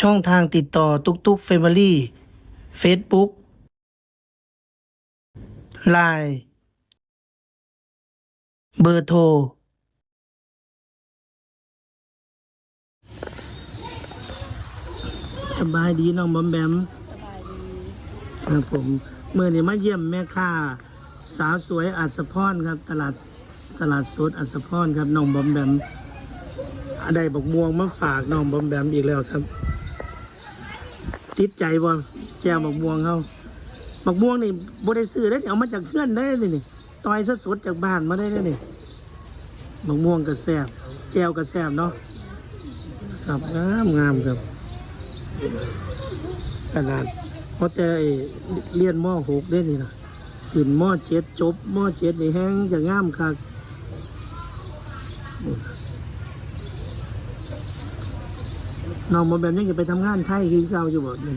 ช่องทางติดต่อตุกตุกเฟมิลี่เฟซบุ๊กไลน์เบอร์โทร สบายดีน้องบอมแบมสบายดีครับผมเมื่อนี้มาเยี่ยมแม่ค้า สาวสวยอัศพรครับ ตลาดตลาดสดอัศพรครับน้องบอมแบมได้บักม่วงมาฝากน้องบอมแบมอีกแล้วครับ ติดใจบ่แจวบักม่วงเขาบักม่วงนี่บ่ได้ซื้อได้เอามาจากเพื่อนได้เลยนี่ตอยสดๆจากบ้านมาได้เลยนี่บักม่วงก็แซ่บแจวก็แซ่บเนาะครับงามงามครับขนาดเพราะแต่เรียนมหกได้นี่นะขึ้นมเจ็ดจบมเจ็ดนี่แห้งจะงามคัก น้องมาแบบนี้จะไปทำงานไทยคือเก่าอยู่บ่นี่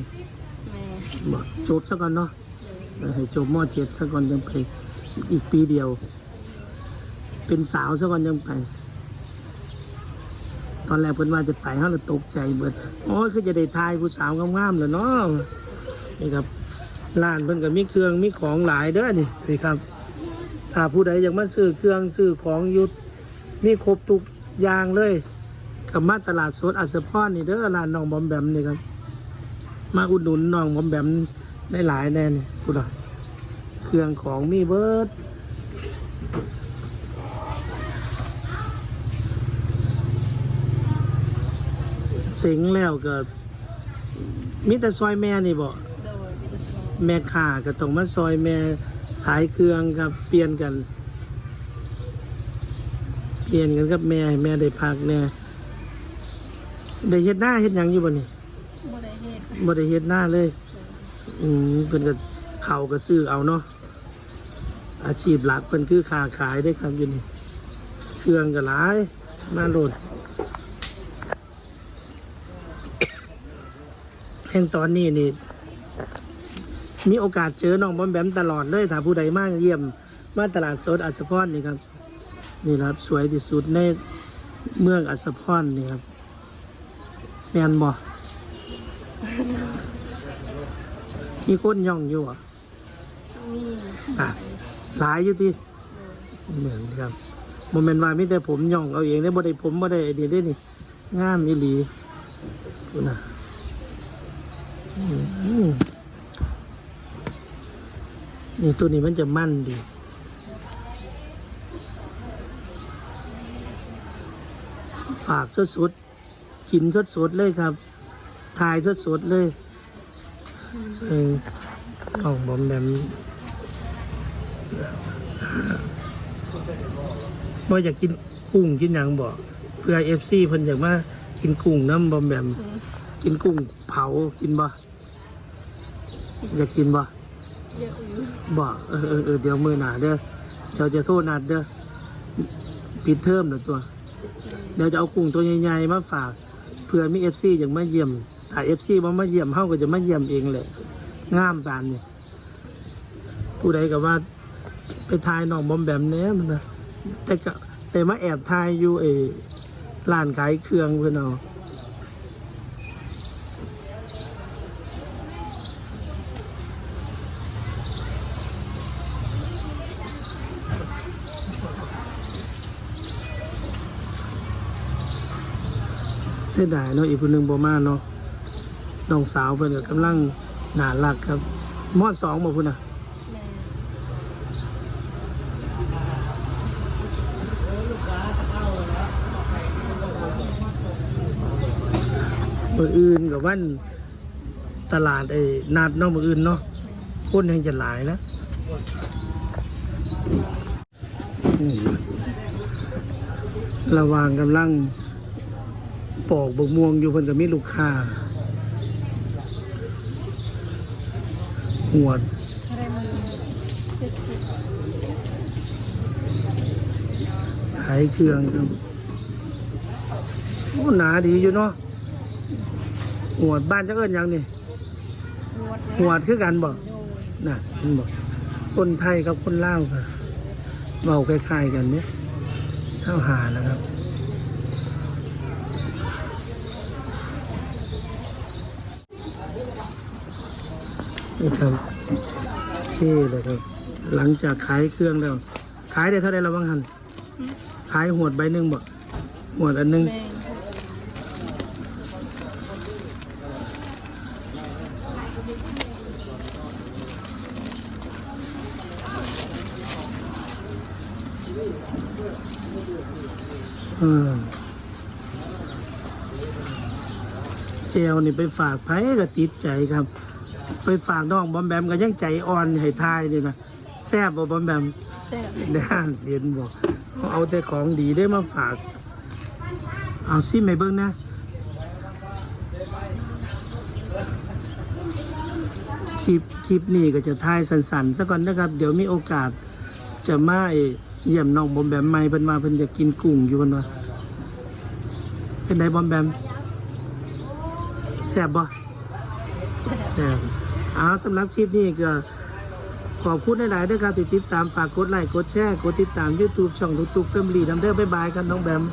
แม่บ่จบซะก่อนเนาะเออให้จบมเจ็ดซะก่อนยังไปอีกปีเดียว เป็นสาวซะก่อนยังไป ตอนแรกเพิ่นว่าจะไปเขาเลยตกใจเบิดโอ้ยคือจะได้ทายผู้สาวงามๆเลยเนาะนี่ครับร้านเพิ่นก็มีเครื่องมีของหลายเด้อนี่นี่ครับ ถ้าผู้ใดอยากมาซื้อเครื่องซื้อของอยุดมีครบทุกอย่างเลย กับมาตลาดสดอัศพรนี่เด้อร้านน้องบอมแบมนี่ครับ มาอุดหนุนน้องบอมแบมได้หลายแน่นี่กูดเครื่องของมีเบิดเสียงแล้วก็มิแต่ซอยแม่นี่บ่โดยวิทยาศาสตร์แม่ข่าก็ต้องมาซอยแม่ขายเครื่องครับ เปลี่ยนกัน เปลี่ยนกันกับแม่ให้แม่ได้พักแน่ ได้เฮ็ดหน้าเฮ็ดหยังอยู่บ่นี่บ่ได้เฮ็ดบ่ได้เฮ็ดหน้าเลย อืมเพิ่นก็เข้าก็ซื้อเอาเนาะอาชีพหลักเพิ่นคือค้าขายได้ครับอยู่นี่เครื่องก็หลายมาโหลดแห่งตอนนี้นี่ มีโอกาสเจอน้องบอมแบมตลอดเลยถ้าผู้ใดมาเยี่ยม มาตลาดสดอัศพรนี่ครับ นี่ครับ สวยที่สุดในเมืองอัศพรนี่ครับ แม่นบ่มีคนย่องอยู่อะมีอะหลายอยู่ที่เหมือนครับโมเมนต์ว่ามีแต่ผมย่องเอาเองได้บ่ได้ผมบ่ได้ไอเดียได้นี่งามอีหลีดูนะอืมนี่ตัวนี้มันจะมั่นดีฝากสดๆ กินสดๆเลยครับทายสดๆเลยเออของบอมแบมว่าอยากกินกุ้งกินหยังบ่เพื่อเอฟซีเพิ่นอยากมากินกุ้งน้ำบอมแบมกินกุ้งเผากินบ่อยากกินบ่เยอะอยู่บ่เออเออเออเดี๋ยวมือหนาเด้อเดี๋ยวจะโทษนัดเด้อปิดเทอมเดี๋ยวตัว เดี๋ยวจะเอากุ้งตัวใหญ่ๆมาฝาก เพื่อมีเอฟซีอยางมาเยี่ยมถ้าเอฟซีมามาเยี่ยมเฮาก็จะมาเยี่ยมเองแหละงามตานนี่ผู้ใดก็ว่า ไปทายน้องบอมแบมเนี้ยมันนะแต่ก็แต่มาแอบทายอยู่ไอ้ร้านขายเครื่องเพื่อนเอา สียดายเนาะอีกคนหนึ่งบ่มาเนาะน้องสาวเพิ่นก็กำลังน่ารักครับมอดสองบ่พุ่นน่ะมืออื่นกับวันตลาดไอ้นัดนาะมืออื่นเนาะคนยังจะหลายนะระหว่างกำลัง ปอกบกม่วงอยู่เพิ่นก็มีลูกค้าหัวดอะไรมันเจ็ดสิบขายเครื่องครับโอ้หนาดีอยู่เนาะหัวดบ้านเจะเอิ้นหยังนี่นวดหัวดคือกันบ่โดยน่ะเห็นบอกคนไทยกับคนลาวค่ะเบาคล้ายๆกันเนี่ยเศร้าหานะครับ นี่ครับนี่เลยครับ หลังจากขายเครื่องแล้ว ขายได้เท่าไร่แล้วบ้างหันขายหวดใบหนึ่งบ่หวดอันหนึงแมงเจลนี่ไปฝากไผก็ติดใจครับ ไปฝากน้องบอมแบมก็ยังใจอ่อนให้ทายนี่นะแซ่บบ่บอมแบมแซ่บได้อ่านเรียนบอกเขาเอาแต่ของดีได้มาฝาก เอาซิไม่เบิ้งนะคลิปคลิปนี้ก็จะทายสันๆซะก่อนนะครับ เดี๋ยวมีโอกาสจะมาเยี่ยมน้องบอมแบมใหม่เพิ่นมาเพิ่นจะกินกุ้งอยู่เพิ่นว่าเป็นไดบอมแบมแซ่บบ่แซ่บแซ่บ เอาสำหรับคลิปนี้ก็ขอบคุณหลายๆด้วยครับติดตามฝากกดไลค์กดแชร์กดติดตาม YouTube ช่องทุกๆ Family นำเด้อบ๊ายบายกันน้องแบม